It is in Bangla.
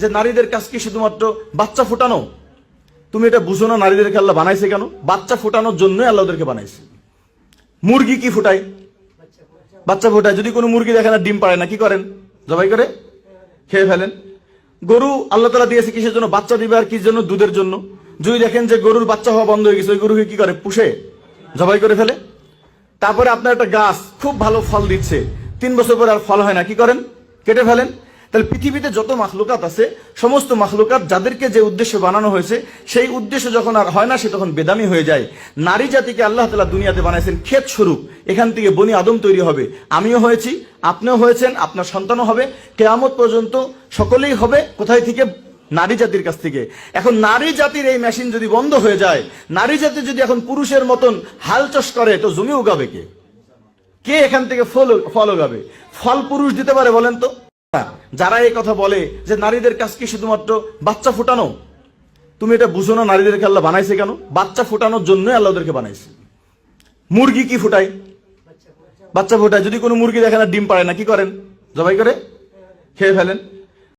যে নারীদের কাজ কি শুধুমাত্র বাচ্চা ফোটানো? তুমি এটা বুঝো না নারীদেরকে আল্লাহ বানাইছে কেন? বাচ্চা ফোটানোর জন্যই আল্লাহ ওদেরকে বানাইছে। মুরগি কি ফুটায়? বাচ্চা ফোটায়। যদি কোনো মুরগি দেখেন আর ডিম পারে না, কি করেন? জবাই করে? খেয়ে ফেলেন। গরু আল্লাহ তালা দিয়েছে কিসের জন্য? বাচ্চা দিবে আর কিসের জন্য? দুধের জন্য। যদি দেখেন যে গরুর বাচ্চা হওয়া বন্ধ হয়ে গেছে, ওই গরুকে কি করে? পুষে? জবাই করে ফেলে। তারপরে আপনার একটা গাছ, খুব ভালো ফল দিচ্ছে। তিন বছর পর আর ফল হয় না, কি করেন? কেটে ফেলেন। তাহলে পৃথিবীতে যত মাখলুকাত আছে, সমস্ত মাখলুকাত যাদেরকে যে উদ্দেশ্য বানানো হয়েছে, সেই উদ্দেশ্য যখন আর হয় না, সে তখন বেদামি হয়ে যায়। নারী জাতিকে আল্লাহ তালা দুনিয়াতে বানাইছেন ক্ষেত স্বরূপ। এখান থেকে বনি আদম তৈরি হবে। আমিও হয়েছি, আপনিও হয়েছেন, আপনার সন্তানও হবে। কেয়ামত পর্যন্ত সকলেই হবে কোথায় থেকে? নারী জাতির কাছ থেকে। এখন নারী জাতির এই মেশিন যদি বন্ধ হয়ে যায়, নারী জাতি যদি এখন পুরুষের মতন হাল চাষ করে, তো জমি উগাবে কে? কে এখান থেকে ফল ফল উগাবে? ফল পুরুষ দিতে পারে বলেন তো? যারা এই কথা বলে যে নারীদের কাজ কি শুধুমাত্র বাচ্চা ফুটানো? তুমি এটা বুঝো না নারীদেরকে আল্লাহ বানাইছে কেন? বাচ্চা ফুটানোর জন্য আল্লাহ ওদেরকে বানাইছে। মুরগি কি ফুটায়? বাচ্চা ফুটায়। যদি কোনো মুরগি দেখেন না, ডিম পারে না, কি করেন? জবাই করে খেয়ে ফেলেন।